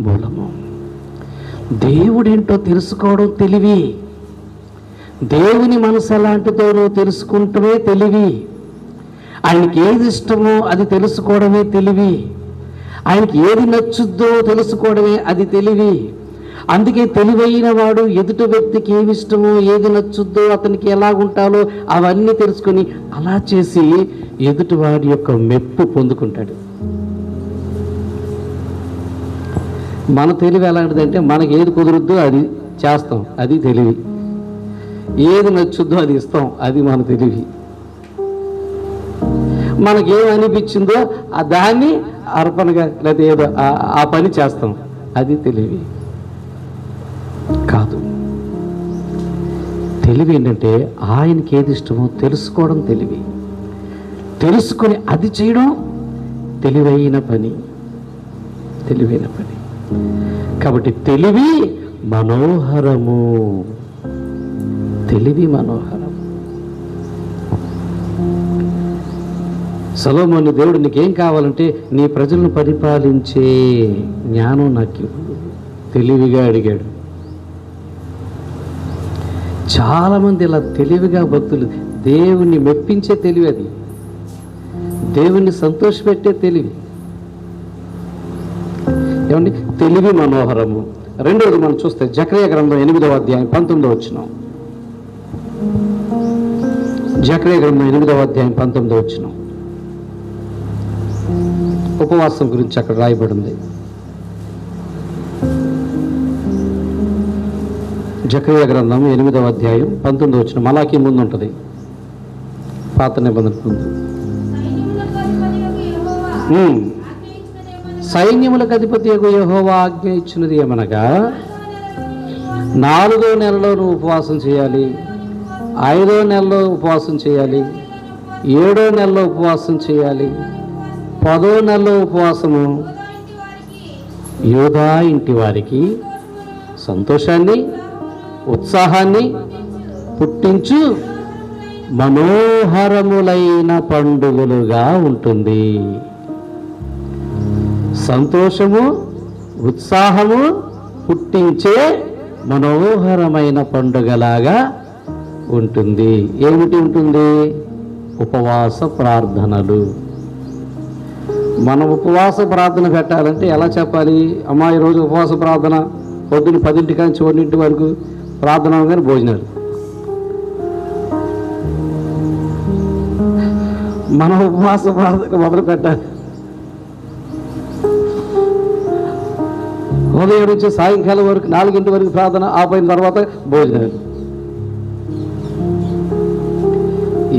మూలము దేవుడేంటో తెలుసుకోవడం తెలివి. దేవుని మనసు ఎలాంటిదో నువ్వు తెలుసుకుంటమే తెలివి. ఆయనకి ఏది ఇష్టమో అది తెలుసుకోవడమే తెలివి. ఆయనకి ఏది నచ్చుద్దో తెలుసుకోవడమే అది తెలివి. అందుకే తెలివైన వాడు ఎదుటి వ్యక్తికి ఏమి ఇష్టమో ఏది నచ్చుద్దో అతనికి ఎలా ఉంటాలో అవన్నీ తెలుసుకొని అలా చేసి ఎదుటివాడి యొక్క మెప్పు పొందుకుంటాడు. మన తెలివి ఎలాంటిదంటే మనకి ఏది కుదురుద్దో అది చేస్తాం అది తెలివి. ఏది నచ్చుద్దో అది ఇస్తాం అది మన తెలివి. మనకేం అనిపించిందో ఆ దాన్ని అర్పణగా లేదా ఏదో ఆ పని చేస్తాం అది తెలివి. కాదు. తెలివి ఏంటంటే ఆయనకి ఏది ఇష్టమో తెలుసుకోవడం తెలివి. తెలుసుకొని అది చేయడం తెలివైన పని తెలివైన పని. కాబట్టి తెలివి మనోహరము. తెలివి మనోహరము. సలోమోని దేవుడు నీకేం కావాలంటే నీ ప్రజలను పరిపాలించే జ్ఞానం నాకు తెలివిగా అడిగాడు. చాలామంది ఇలా తెలివిగా భక్తులు దేవుణ్ణి మెప్పించే తెలివి అది. దేవుణ్ణి సంతోషపెట్టే తెలివి. ఏమండి? తెలివి మనోహరము. రెండవది మనం చూస్తే జక్రియ గ్రంథం ఎనిమిదవ అధ్యాయం పంతొమ్మిదవ వచ్చిన జక్రియ గ్రంథం ఎనిమిదవ అధ్యాయం పంతొమ్మిదవ వచ్చిన ఉపవాసం గురించి అక్కడ రాయబడింది. జక్రియ గ్రంథం ఎనిమిదవ అధ్యాయం పంతొమ్మిది వచ్చిన మలాకి ముందు ఉంటుంది. పాత నిబంధన ముందు. సైన్యములకు అధిపతి యహోవా ఆజ్ఞ ఇచ్చినది ఏమనగా నాలుగో నెలలో నువ్వు ఉపవాసం చేయాలి ఐదో నెలలో ఉపవాసం చేయాలి ఏడో నెలలో ఉపవాసం చేయాలి పదో నెలలో ఉపవాసము. యోధా ఇంటి వారికి సంతోషాన్ని ఉత్సాహాన్ని పుట్టించు మనోహరములైన పండుగలుగా ఉంటుంది. సంతోషము ఉత్సాహము పుట్టించే మనోహరమైన పండుగలాగా ఉంటుంది. ఏమిటి ఉంటుంది? ఉపవాస ప్రార్థనలు. మనం ఉపవాస ప్రార్థన పెట్టాలంటే ఎలా చెప్పాలి? అమ్మా ఈరోజు ఉపవాస ప్రార్థన పొద్దున్న పదింటి నుంచి ఒంటింటి వరకు ప్రార్థన కానీ భోజనాలు. మనం ఉపవాస ప్రార్థన మొదలు పెట్టాలి. ఉదయం నుంచి సాయంకాలం వరకు నాలుగింటి వరకు ప్రార్థన ఆపోయిన తర్వాత భోజనం.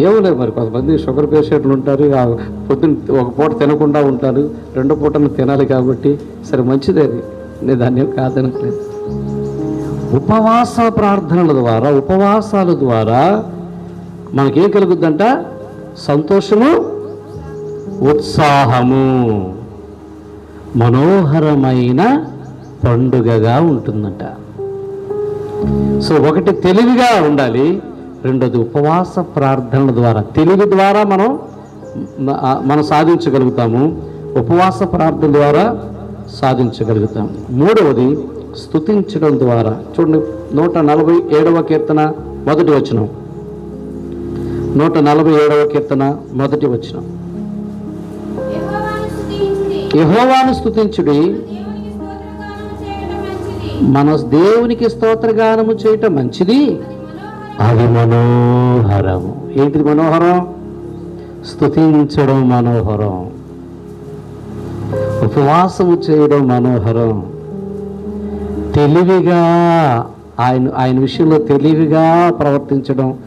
ఏమో లేదు మరి కొంతమంది షుగర్ పేషెంట్లు ఉంటారు ఆ పొద్దున్న ఒక పూట తినకుండా ఉంటారు రెండో పూటను తినాలి కాబట్టి సరే మంచిదే అది. నేను దాన్ని కాదనట్లేదు. ఉపవాస ప్రార్థనల ద్వారా ఉపవాసాల ద్వారా మనకేం కలుగుద్దంట? సంతోషము ఉత్సాహము మనోహరమైన పండుగగా ఉంటుందంట. సో ఒకటి తెలివిగా ఉండాలి రెండోది ఉపవాస ప్రార్థనల ద్వారా. తెలివి ద్వారా మనం మనం సాధించగలుగుతాము ఉపవాస ప్రార్థన ద్వారా సాధించగలుగుతాం మూడవది స్తుతించడం ద్వారా. చూడండి నూట నలభై ఏడవ కీర్తన మొదటి వచనం. నూట నలభై ఏడవ కీర్తన మొదటి వచనం. యహోవాను స్తుతించుడి. మన దేవునికి స్తోత్రగానము చేయటం మంచిది. అది మనోహరము. ఏంటిది మనోహరం? స్తుతించడం మనోహరం. ఉపవాసము చేయడం మనోహరం. తెలివిగా ఆయన ఆయన విషయంలో తెలివిగా ప్రవర్తించడం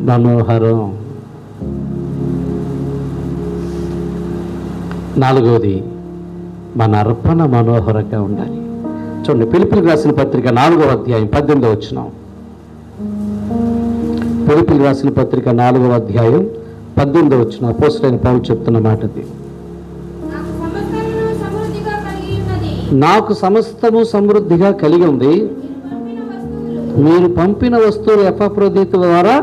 మనోహరం. నాలుగవది మన అర్పణ మనోహరంగా ఉండాలి. చూడండి పిలుపులకు రాసిన పత్రిక నాలుగవ అధ్యాయం పద్దెనిమిదో వచ్చిన పిలుపులకు రాసిన పత్రిక నాలుగవ అధ్యాయం పద్దెనిమిదో వచ్చిన అపోసరైన పౌలు చెప్తున్న మాటది. నాకు సమస్తము సమృద్ధిగా కలిగి ఉంది. మీరు పంపిన వస్తువులు ఎఫ్రదీత ద్వారా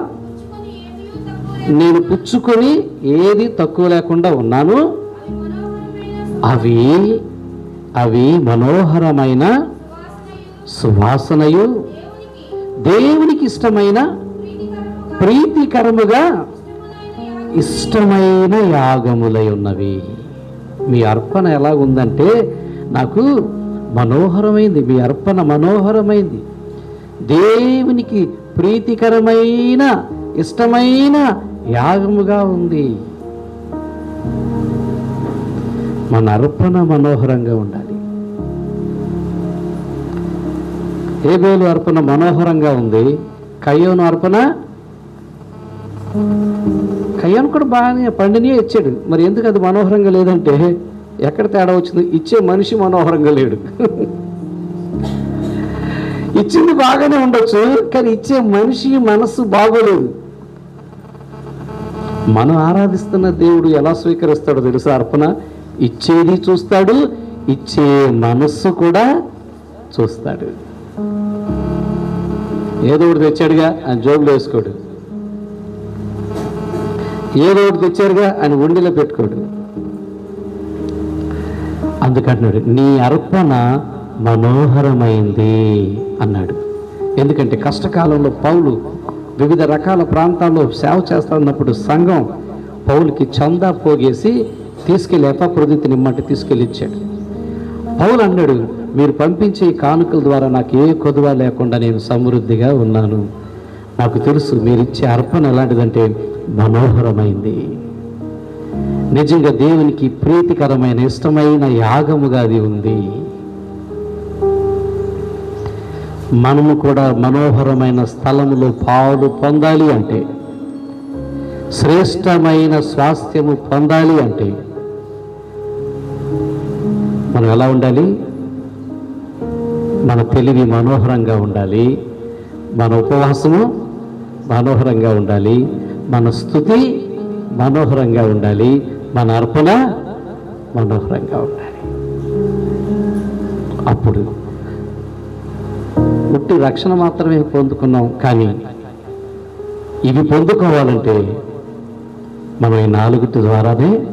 నేను పుచ్చుకొని ఏది తక్కువ లేకుండా ఉన్నాను? అవి అవి మనోహరమైన సువాసనయు దేవునికి ఇష్టమైన ప్రీతికరముగా ఇష్టమైన యాగములై ఉన్నవి. మీ అర్పణ ఎలాగుందంటే నాకు మనోహరమైంది మీ అర్పణ మనోహరమైంది. దేవునికి ప్రీతికరమైన ఇష్టమైన యాగముగా ఉంది. మన అర్పణ మనోహరంగా ఉండాలి. హేబేలు అర్పణ మనోహరంగా ఉంది. కయ్యోను అర్పణ? కయ్యాను కూడా బాగానే పండినే ఇచ్చాడు. మరి ఎందుకు అది మనోహరంగా లేదంటే ఎక్కడ తేడా వచ్చింది? ఇచ్చే మనిషి మనోహరంగా లేడు. ఇచ్చింది బాగానే ఉండొచ్చు కానీ ఇచ్చే మనిషి మనస్సు బాగోలేదు. మనం ఆరాధిస్తున్న దేవుడు ఎలా స్వీకరిస్తాడో తెలుసా అర్పణ? ఇచ్చేది చూస్తాడు ఇచ్చే మనస్సు కూడా చూస్తాడు. ఏదో ఒకటి తెచ్చాడుగా ఆయన జోబులో వేసుకోడు. ఏదో ఒకటి తెచ్చారుగా ఆయన ఒండిలో పెట్టుకోడు. అందుకంటున్నాడు నీ అర్పణ మనోహరమైంది అన్నాడు. ఎందుకంటే కష్టకాలంలో పౌలు వివిధ రకాల ప్రాంతాల్లో సేవ చేస్తున్నప్పుడు సంఘం పౌలుకి చందా పోగేసి తీసుకెళ్ళి ఎపప్రదితి మట్టి తీసుకెళ్ళి ఇచ్చాడు. పౌలు అన్నాడు మీరు పంపించే కానుకల ద్వారా నాకు ఏ కొదువ లేకుండా నేను సమృద్ధిగా ఉన్నాను. నాకు తెలుసు మీరు ఇచ్చే అర్పణ ఎలాంటిదంటే మనోహరమైంది. నిజంగా దేవునికి ప్రీతికరమైన ఇష్టమైన యాగముగా అది ఉంది. మనము కూడా మనోహరమైన స్థలములో పాలు పొందాలి అంటే శ్రేష్టమైన స్వాస్థ్యము పొందాలి అంటే మనం ఎలా ఉండాలి? మన తెలివి మనోహరంగా ఉండాలి. మన ఉపవాసము మనోహరంగా ఉండాలి. మన స్థుతి మనోహరంగా ఉండాలి. మన అర్పణ మనోహరంగా ఉండాలి. అప్పుడు పుట్టి రక్షణ మాత్రమే పొందుకున్నాం కానీ ఇవి పొందుకోవాలంటే మనం ఈ నాలుగుటి ద్వారానే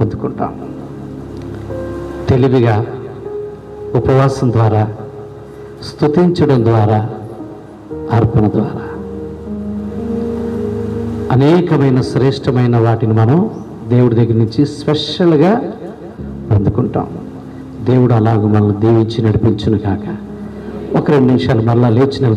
పొందుకుంటాం. తెలివిగా ఉపవాసం ద్వారా స్తుతించడం ద్వారా అర్పణ ద్వారా. అనేకమైన శ్రేష్టమైన వాటిని మనం దేవుడి దగ్గర నుంచి స్పెషల్గా పొందుకుంటాం దేవుడు అలాగ మనల్ని దీవించి నడిపించును కాక ఒక రెండు నిమిషాలు మళ్ళా లేచిన